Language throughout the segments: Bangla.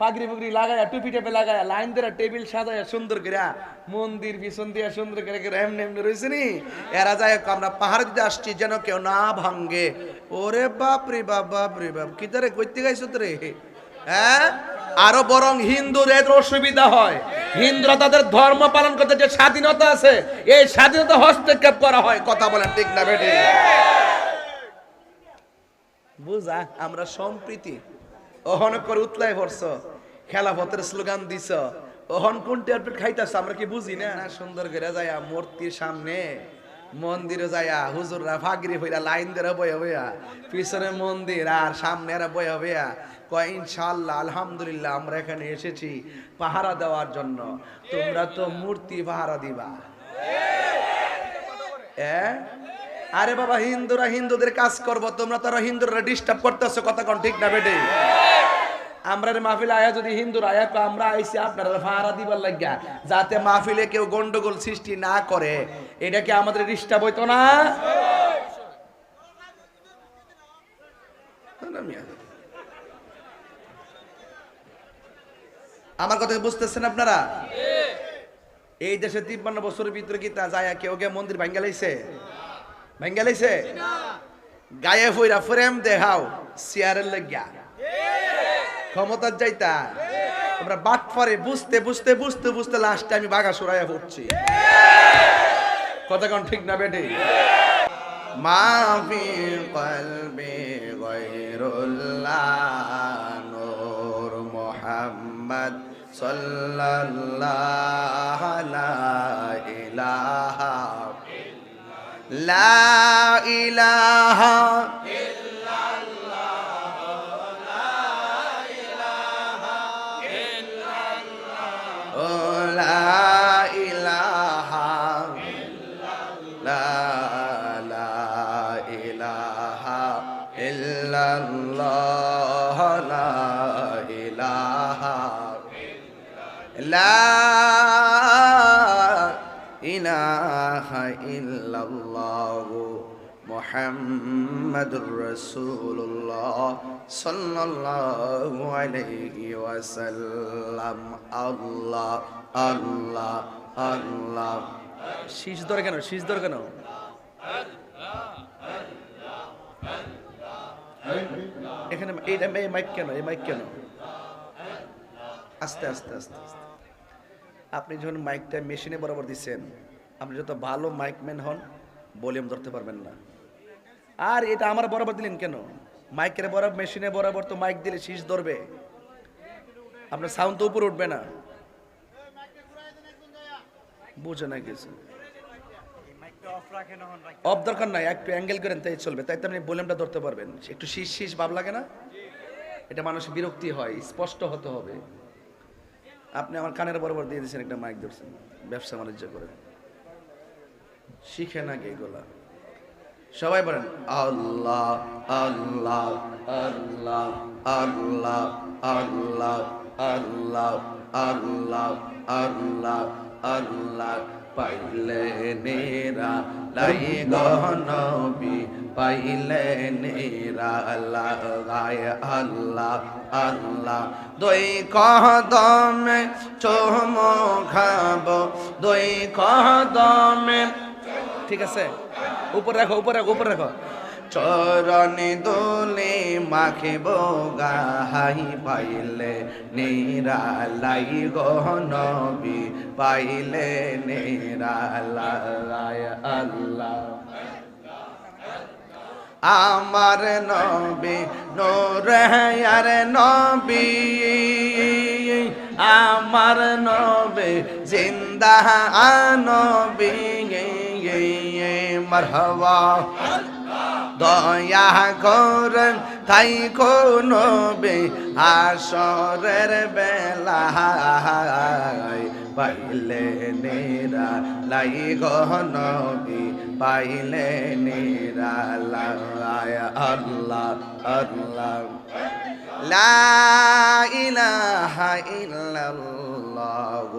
পাগড়ি পুগড়ি লাগায়া, টুপি টেপে লাগায়া, লাইন ধরে টেবিল সাজায়া সুন্দর করে মন্দির পিছন দিয়ে সুন্দর করে এমনি এমনি রয়েছে নি? এরা যায় আমরা পাহাড় দিতে আসছি যেন কেউ না ভাঙ্গে। ওরে বাপ রে বাপ বাপ রে বাপ, কি তারে কইতে গাইছো রে হ্যাঁ? আরও বরং হিন্দুদের অসুবিধা হয়। হিন্দুরা তাদের ধর্ম পালন করতে যে স্বাধীনতা আছে, এই স্বাধীনতা হস্তক্ষেপ করা হয়। কথা বলেন ঠিক না বেটে বুঝা? আমরা সম্প্রীতি। অহন করে উতলাই ভরছ খেলাফতের স্লোগান দিছ অহন কোন ট্যাবলেট খাইতাছ আমরা কি বুঝি না? সুন্দর করে যায়া মূর্তির সামনে মন্দিরে যায়া হুজুররা ফাগরি হইরা লাইন ধরে বয়ে বইয়া পিছনে মন্দির আর সামনে এরা বয়ে বইয়া কয় ইনশাআল্লাহ আলহামদুলিল্লাহ আমরা এখানে এসেছি পাহারা দেওয়ার জন্য। তোমরা তো মূর্তি পাহারা দিবা। এ? আরে বাবা, হিন্দুরা হিন্দুদের কাজ করব, তোমরা তারা হিন্দুরা ডিস্টার্ব করতেছো, কথা কোন ঠিক না বেটে? আমরা মাহফিলে আয়া যদি হিন্দুর আয়া আমরা আইছি আপনারা ফাহারা দিবার লাগিয়া। যাতে মাহফিলে কেউ গন্ডগোল সৃষ্টি না করে। এটা কি আমাদের ডিস্টার্ব হইতো না? আমার কথা বুঝতেছেন আপনারা? এই দেশে তিপ্পান্ন বছরের ভিতরে কি তা যায়? কেউ কেউ মন্দির ভাঙ্গা লাইছে? ভাঙ্গা লাইছে গায়ে ফইরা ফ্রেম দেখাও, চেয়ারের লাগিয়া। ক্ষমতার যাইতা। তোমরা বাট পরে বুঝতে বুঝতে বুঝতে বুঝতে লাস্টে আমি বাঘা সরাইয়া পড়ছি। কথা কোন ঠিক না বেটে? মাফি কলবে গৈরুল্লাহ নূর মোহাম্মদ সাল্লাল্লাহ লা ইলাহা লা ইলাহা لا إله إلا الله মুহাম্মাদুর রাসূলুল্লাহ সাল্লাল্লাহু আলাইহি ওয়াসাল্লাম আল্লাহ আল্লাহ আল্লাহ শীষ ধরে কেন শীষ ধরে কেন এখানে এই মাইক কেন, এই মাইক কেন? আস্তে আস্তে আস্তে আস্তে। আপনি যখন মাইকটা মেশিনে বরাবর দিচ্ছেন, আপনি যত ভালো মাইকম্যান হন ভলিউম ধরতে পারবেন না। আর এটা আমার বরাবর দিলেন কেন? মাইকের বরাবর মেশিনে বরাবর তো মাইক দিলে শীষ ধরবে। আপনার সাউন্ড তো উপরে উঠবে না। বুঝে না কিছু। অফ দরকার নাই, একটু অ্যাঙ্গেল করেন, তাই চলবে। তাই তো আপনি ভলিউমটা ধরতে পারবেন। একটু শীষ শীষ ভাব লাগে না? এটা মানুষের বিরক্তি হয়, স্পষ্ট হতে হবে। আপনি আমার কানের বরাবর দিয়ে দিয়েছেন একটা মাইক ধরছেন। ব্যবসা বাণিজ্য করে। শিখে না কে এগুলা। সবাই বলেন, আল্লাহ আল্লাহ আল্লাহ আল্লাহ আল্লাহ আল্লাহ আল্লাহ আল্লাহ আল্লাহ। পাইলে নেরা লাই গহনবি পাইলে নেরা লাগায় আল্লাহ আল্লাহ। দই কদমে চোম খাব, দই কদমে ঠিক আছে? উপরে রাখো উপরে রাখো উপরে রাখো। চরণে দোলে মাখে গাহাই পাইলে নিরালাই গহনবি পাইলে নিরালাই আল্লাহ। আমার নবী, নোর নবী, আমার নবী, জিন্দা নবী। মারহাবা। দয়া করেন, তাই কোনো বে আসরের বেলা পাইলে নেরা লাই গহনবি পাইলে নেরা লাই আল্লাহ আল্লাহ। লা ইলাহা ইল্লাল্লাহ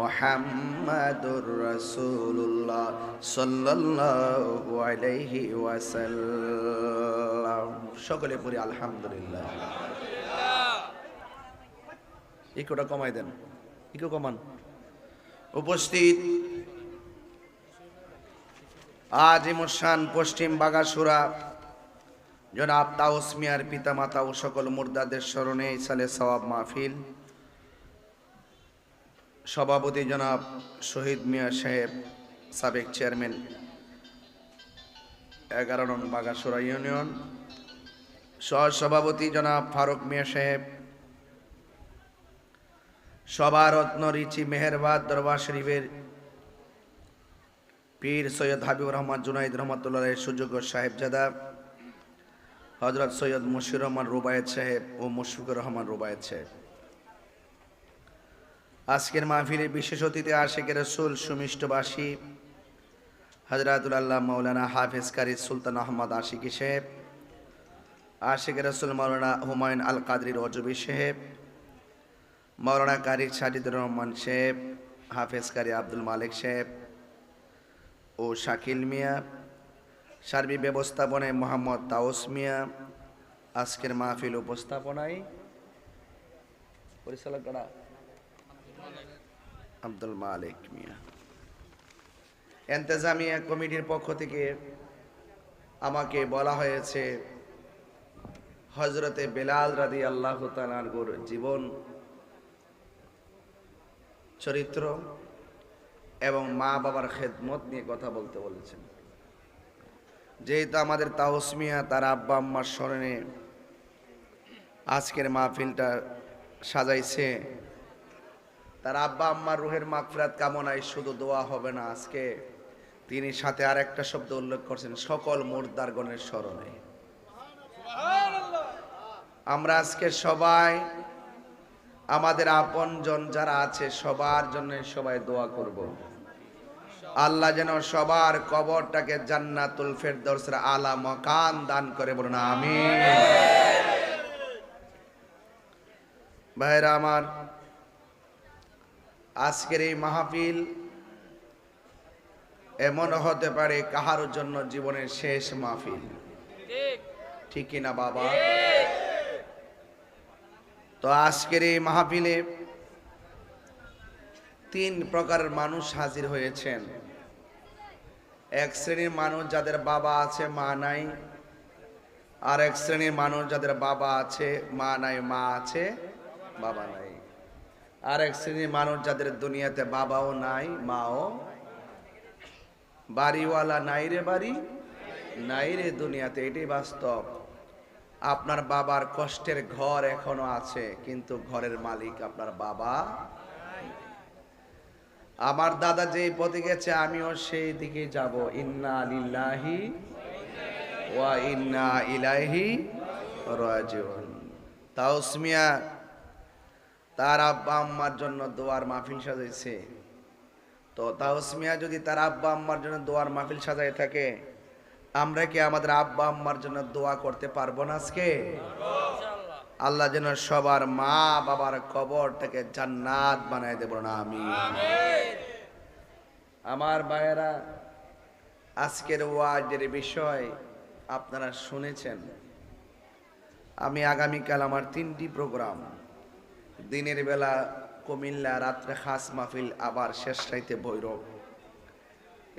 মুহাম্মাদুর রাসূলুল্লাহ সাল্লাল্লাহু ওয়াসাল্লাম। সকলে পড়ি আলহামদুলিল্লাহ। ইকোটা কমাই দেন। ইকো কমান। উপস্থিত। আজ ইমসান পশ্চিম বাগাসুরা, জনাব তাউস মিয়ার পিতা মাতা ও সকল মুর্দাদের স্মরণে ইসালে সওয়াব মাহফিল। সভাপতি জনাব শহীদ মিয়া সাহেব, সাবেক চেয়ারম্যান এগারো নং বাগাসুরা ইউনিয়ন সহ সভাপতি জনাব ফারুক মিয়া সাহেব সভা রত্ন রিচি মেহেরবাদ দরবার শরীফের পীর সৈয়দ হাবিবুর রহমান জুনাইদ রহমতুল্লাহ সুযোগ্য সাহেবজাদা হজরত সৈয়দ মুশির রহমান রুবায়েত সাহেব ও মুশফিকুর রহমান রুবায়েত সাহেব। আজকের মাহফিলে বিশেষ অতিথি আশেকের রসুল, সুমিষ্টবাসী হজরাতুল আল্লাহ মৌলানা হাফিজ কারি সুলতান আহমদ আশিকি সাহেব আশেকের রসুল মৌলানা হুমায়ুন আল কাদরির অজবি সাহেব মৌলানা কারি সাজিদুর রহমান সাহেব, হাফেজ কারি আব্দুল মালিক সাহেব ও শাকিল মিয়া, সার্বিক ব্যবস্থাপনায় মোহাম্মদ তাওস মিয়া, আজকের মাহফিল উপস্থাপনায় পরিচালক আব্দুল মালিক মিয়া। এন্তেজামিয়া কমিটির পক্ষ থেকে আমাকে বলা হয়েছে হজরতে বেলাল রাদি আল্লাহ তালার জীবন, চরিত্র এবং মা বাবার খেদমত নিয়ে কথা বলতে বলেছেন। যেহেতু আমাদের তাওসমিয়া তার আব্বা আম্মার স্মরণে আজকের মাহফিলটা সাজাইছে তার আব্বা আম্মার রুহের মাগফিরাত কামনায় শুধু দোয়া হবে না আজকে তিনি সাথে আর একটা শব্দ উল্লেখ করছেন, সকল মোর্দারগণের স্মরণে। আমরা আজকে সবাই, আমাদের আপনজন যারা আছে, সবার জন্য সবাই দোয়া করব। আল্লাহ যেন সবার কবরটাকে জান্নাতুল ফেরদৌসের আলা মকান দান করে বলুন আমি ভাইরা আমার আজকের এই মাহফিল এমন হতে পারে কাহার জন্য জীবনের শেষ মাহফিল। ঠিক কিনা বাবা? তো আজকের এই মাহফিলে তিন প্রকারের মানুষ হাজির হয়েছেন। এক শ্রেণির মানুষ যাদের বাবা আছে, মা নাই। আর এক শ্রেণির মানুষ যাদের বাবা আছে, মা নাই, মা আছে, বাবা নাই। আর এক শ্রেণির মানুষ যাদের দুনিয়াতে বাবাও নাই, মাও। বাড়িওয়ালা নাই রে বাড়ি, নাই রে দুনিয়াতে, এটাই বাস্তব। আপনার বাবার কষ্টের ঘর এখনও আছে, কিন্তু ঘরের মালিক আপনার বাবা আমার দাদা যে পথে গেছে, আমিও সেই দিকে যাব। ইন্না লিল্লাহি ওয়া ইন্না ইলাইহি রাজিউন। তাওসমিয়া তার আব্বা আম্মার জন্য দোয়ার মাহফিল সাজাইছে। তো তাওসমিয়া যদি তার আব্বা আম্মার জন্য দোয়ার মাহফিল সাজাই থাকে, আমরা কি আমাদের আব্বা আম্মার জন্য দোয়া করতে পারব না আজকে? আল্লাহ যেন সবার মা বাবার কবরটাকে জান্নাত বানায় দেব না আমি আমার ভাইয়েরা, আজকের ওয়াজের বিষয় আপনারা শুনেছেন। আমি আগামীকাল আমার তিনটি প্রোগ্রাম। দিনের বেলা কুমিল্লা রাত্রে খাস মাহফিল আবার শেষ রাইতে ভৈরব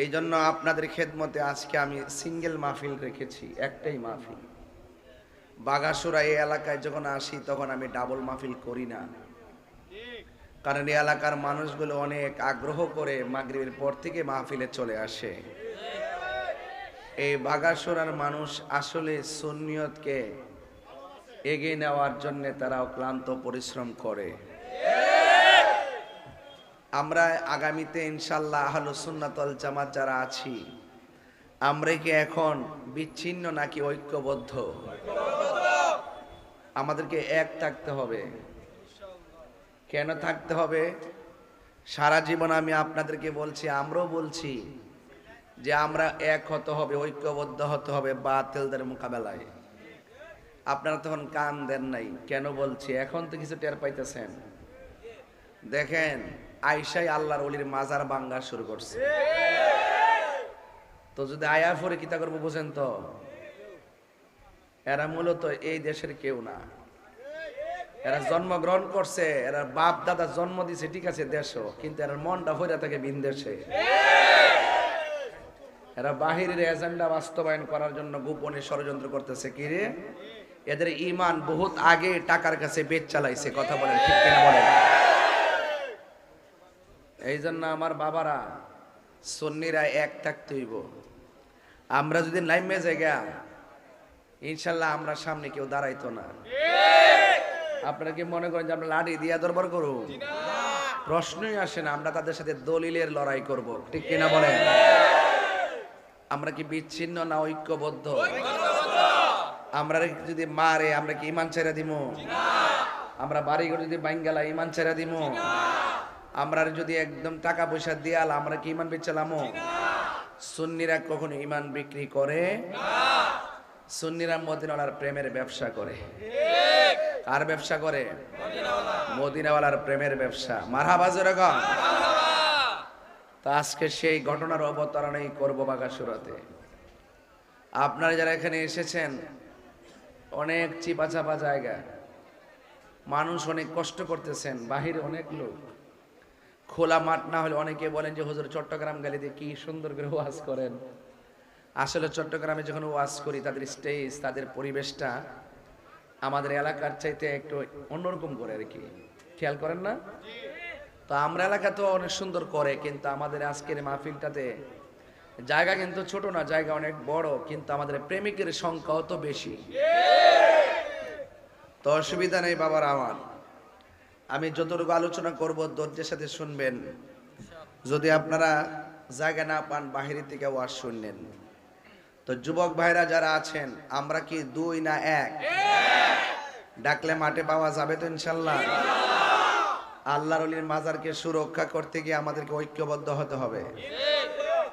এই জন্য আপনাদের খেদমতে আজকে আমি সিঙ্গেল মাহফিল রেখেছি, একটাই মাহফিল। বাগাসুরা এই এলাকায় যখন আসি তখন আমি ডাবল মাহফিল করি না। কারণ এই এলাকার মানুষগুলো অনেক আগ্রহ করে মাগরিবের পর থেকে মাহফিলে চলে আসে। এই বাগাসুরার মানুষ আসলে সুন্নিয়তকে এগিয়ে নেওয়ার জন্য তারা ক্লান্ত পরিশ্রম করে। আমরা আগামীতে ইনশাল্লাহ আহলো সুন্নাতল জামাত যারা আছি, আমরা কি এখন বিচ্ছিন্ন নাকি ঐক্যবদ্ধ? আমাদেরকে এক থাকতে হবে। কেন থাকতে হবে? সারা জীবন আমি আপনাদেরকে বলছি, আমরাও বলছি যে আমরা এক হতে হবে, ঐক্যবদ্ধ হতে হবে বাতিলদের মোকাবেলায়। আপনারা তখন কান দেন নাই। কেন বলছি? এখন তো কিছু টের পাইতেছেন। দেখেন আইসাই আল্লাহর অলির মাজার বাঙ্গা শুরু করছে। তো যদি আয়া ফরে কিতা করব বুঝেন তো? এরা মূলত এই দেশের কেউ না। এরা জন্মগ্রহণ করছে, এরা বাপ দাদা জন্ম দিছে, ঠিক আছে, দেশও, কিন্তু এরা মনটা হইরা থাকে ভিন দেশে। এরা বাহিরের এজেন্ডা বাস্তবায়ন করার জন্য গোপনে ষড়যন্ত্র করতেছে, কি রে? এদের ইমান বহুত আগে টাকার কাছে বেচ চালাইছে, কথা বলেন, ঠিক কিনা বলেন? এই জন্য আমার বাবারা, সন্নিরা এক থাকতে হইব। আমরা যদি নাইমে জায়গা, ইনশাল্লাহ আমরা সামনে কেউ দাঁড়াইতো না। আপনারা কি মনে করেন যে আমরা লাঠি দিয়া দরবার করব? প্রশ্নই আসে না, আমরা তাদের সাথে দলিলের লড়াই করব, ঠিক কিনা বলেন? আমরা কি বিচ্ছিন্ন না ঐক্যবদ্ধ? আমরা যদি মারে, আমরা কি ইমান ছেড়ে দিব আমরা বাড়ি ঘর যদি বাঙ্গালা ইমান ছেড়ে দিব আমরা যদি একদম টাকা পয়সা দিয়াল, আমরা কি ইমান বেচালামো? সুন্নিরা কখনো ইমান বিক্রি করে সুন্নিরা মদিনাওয়ালার প্রেমের ব্যবসা করে। কার ব্যবসা করে? মদিনাওয়ালার প্রেমের ব্যবসা। মারহাবাজ এরকম তো আজকে সেই ঘটনার অবতারণেই করব বাগাসুরাতে আপনারা যারা এখানে এসেছেন অনেক চিপা চাপা জায়গা। মানুষ অনেক কষ্ট করতেছেন, বাহিরে অনেক লোক। খোলা মাঠ না হলে অনেকে বলেন যে, হুজুর, চট্টগ্রাম গালিতে কি সুন্দর করে ওয়াজ করেন? আসলে চট্টগ্রামে যখন ওয়াজ করি, তাদের স্টেজ তাদের পরিবেশটা আমাদের এলাকার চাইতে একটু অন্যরকম করে আর কি। খেয়াল করেন না? তো আমরা এলাকা তো অনেক সুন্দর করে, কিন্তু আমাদের আজকের মাহফিলটাতে জায়গা কিন্তু ছোট না, জায়গা অনেক বড়, কিন্তু আমাদের প্রেমিকের সংখ্যাও তো বেশি। তো অসুবিধা নেই বাবার আমার। আমি যতটুকু আলোচনা করব, ধৈর্যের সাথে শুনবেন। যদি আপনারা জায়গা না পান বাহিরে থেকে ওয়াজ শুনলেন। তো যুবক ভাইরা যারা আছেন, আমরা কি দুই না এক? ডাকলে মাঠে পাওয়া যাবে তো ইনশাল্লাহ। আল্লাহর মাজারকে সুরক্ষা করতে গিয়ে আমাদেরকে ঐক্যবদ্ধ হতে হবে।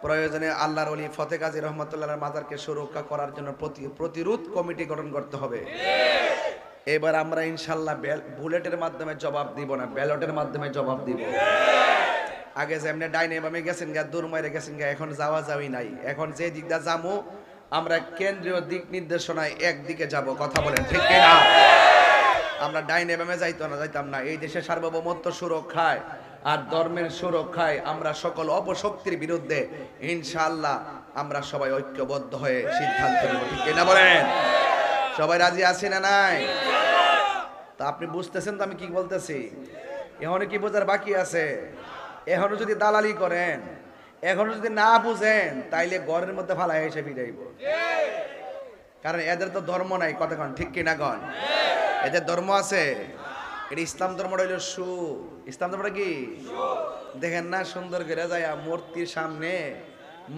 প্রয়োজনে আল্লাহর অলি ফতে কাজী রহমতুল্লাহর মাজারকে সুরক্ষা করার জন্য প্রতি- প্রতিরোধ কমিটি গঠন করতে হবে। এবার আমরা ইনশাল্লাহ বুলেটের মাধ্যমে জবাব দিব না, ব্যালটের মাধ্যমে জবাব দিব। আগে যেমনি ডাইনে বামে গেছেন গা দূর মাইরে গেছেন গা এখন যাওয়া যাওয়াই নাই। এখন যে দিকটা যাব আমরা কেন্দ্রীয় দিক নির্দেশনায় একদিকে যাব, কথা বলেন, ঠিক না আমরা ডাইনে বামে যাইতো না, যাইতাম না। এই দেশের সার্বভৌমত্ব সুরক্ষায় আর ধর্মের সুরক্ষায় আমরা সকল অপশক্তির বিরুদ্ধে ইনশাআল্লাহ আমরা সবাই ঐক্যবদ্ধ হয়ে সিদ্ধান্ত নেব, ঠিক না বলেন? সবাই রাজি আছে না নাই? তা আপনি বুঝতেছেন তো আমি কি বলতেছি? এখনও কি বোঝার বাকি আছে? এখনও যদি দালালি করেন, এখনও যদি না বুঝেন, তাইলে ঘরের মধ্যে ফালাই এসে ফিরাইব কারণ এদের তো ধর্ম নাই কতক্ষণ ঠিক কিনা কন? এদের ধর্ম আছে? এটা ইসলাম ধর্মটা হইল সু ইসলাম ধর্মটা কি? দেখেন না, সুন্দর করে যায় মূর্তির সামনে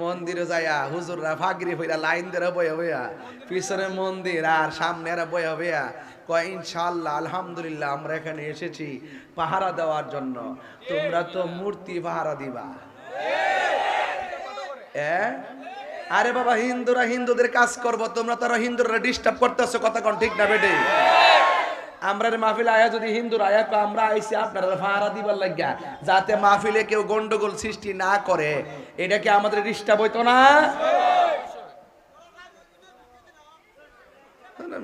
মন্দিরে যায়া হুজুররা ফাগরি হইয়া লাইন ধরে বয়া বয়া পিছনে মন্দির আর সামনে এরা বয়া বয়া কয় ইনশাল্লাহ আলহামদুলিল্লাহ, আমরা এখানে এসেছি পাহারা দেওয়ার জন্য। তোমরা তো মূর্তি পাহারা দিবা? আরে বাবা, হিন্দুরা হিন্দুদের কাজ করব, তোমরা তারা হিন্দুরা ডিস্টার্ব করতেছো, কথা কোন ঠিক না বেটে? আমরা রে মাহফিলে আয়া যদি হিন্দুর আয়া কয় আমরা আইছি আপনারা ভাড়া দিবার লাগিয়া। যাতে মাহফিলে কেউ গন্ডগোল সৃষ্টি না করে। এটা কি আমাদের ডিস্টার্ব হইতো না? না,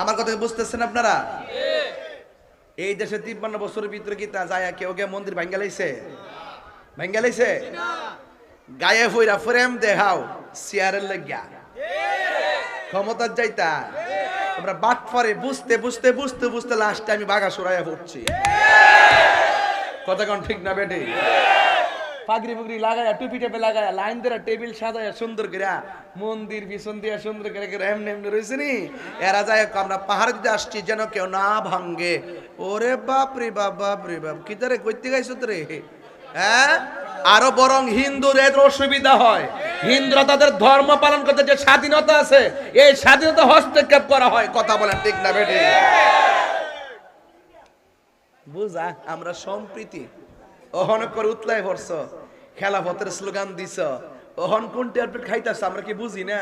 আমার কথা বুঝতেছেন আপনারা? এই দেশে তিপ্পান্ন বছরের ভিতরে কি তা যায়? কেউ কে মন্দির ভাঙ্গা লাইছে? ভাঙ্গা লাইছে? গায়ে ফইরা ফ্রেম দেখাও চেয়ারের লাগিয়া। ক্ষমতার যাইতা। তোমরা বাট পরে বুঝতে বুঝতে বুঝতে বুঝতে লাস্টে আমি বাঘা সরাইয়া পড়ছি। কথা ঠিক না, বেটে? পাগড়ি পুগড়ি লাগায়া টুপি টেপে লাগায়া লাইন ধরে টেবিল সাজায়া সুন্দর করে মন্দির পিছন দিয়া সুন্দর করে এমনি এমনি রয়েছে নি? এরা যায় আমরা পাহাড় দিতে আসছি, যেন কেউ না ভাঙ্গে। ওরে বাপ রে বাপ বাপ রে বাপ, কি তারে কইতে গাইছো তোরে? হ্যাঁ? আরও বরং হিন্দুদের অসুবিধা হয়। হিন্দুরা তাদের ধর্ম পালন করতে যে স্বাধীনতা আছে, এই স্বাধীনতা হস্তক্ষেপ করা হয়। কথা বলেন ঠিক না বেটে বুঝা, আমরা সম্প্রীতি। অহন করে উতলাই পড়ছ খেলাফতের স্লোগান দিছ। অহন কোন খাইতেছ খাইতাছ, আমরা কি বুঝি না?